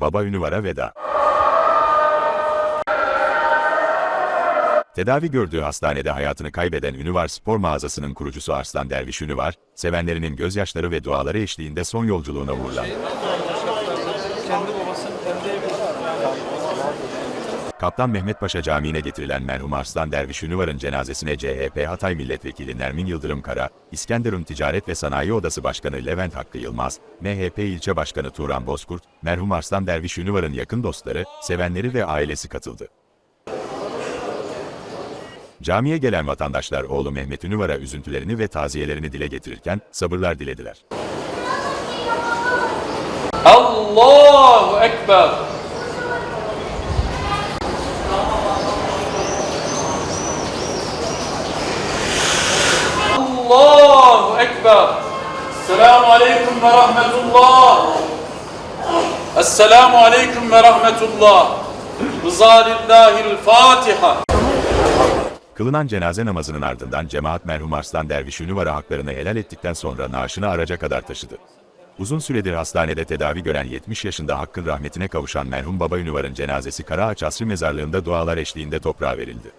Baba Ünüvar'a veda. Tedavi gördüğü hastanede hayatını kaybeden Ünüvar Spor Mağazası'nın kurucusu Arslan Derviş Ünüvar, sevenlerinin gözyaşları ve duaları eşliğinde son yolculuğuna uğurlandı. Kendi babasının kendi. Kaptan Mehmet Paşa Camii'ne getirilen merhum Arslan Derviş Ünüvar'ın cenazesine CHP Hatay Milletvekili Nermin Yıldırım Kara, İskenderun Ticaret ve Sanayi Odası Başkanı Levent Hakkı Yılmaz, MHP İlçe Başkanı Turan Bozkurt, merhum Arslan Derviş Ünüvar'ın yakın dostları, sevenleri ve ailesi katıldı. Camiye gelen vatandaşlar oğlu Mehmet Ünüvar'a üzüntülerini ve taziyelerini dile getirirken sabırlar dilediler. Allahu Ekber. Allahu Ekber. Selamun Aleyküm ve Rahmetullah. Esselamu Aleyküm ve Rahmetullah. Rıza lillahil Fatiha. Kılınan cenaze namazının ardından cemaat merhum Arslan Derviş Ünüvar'a haklarını helal ettikten sonra naaşını araca kadar taşıdı. Uzun süredir hastanede tedavi gören 70 yaşında hakkın rahmetine kavuşan merhum Baba Ünüvar'ın cenazesi Karaağaç Asri Mezarlığı'nda dualar eşliğinde toprağa verildi.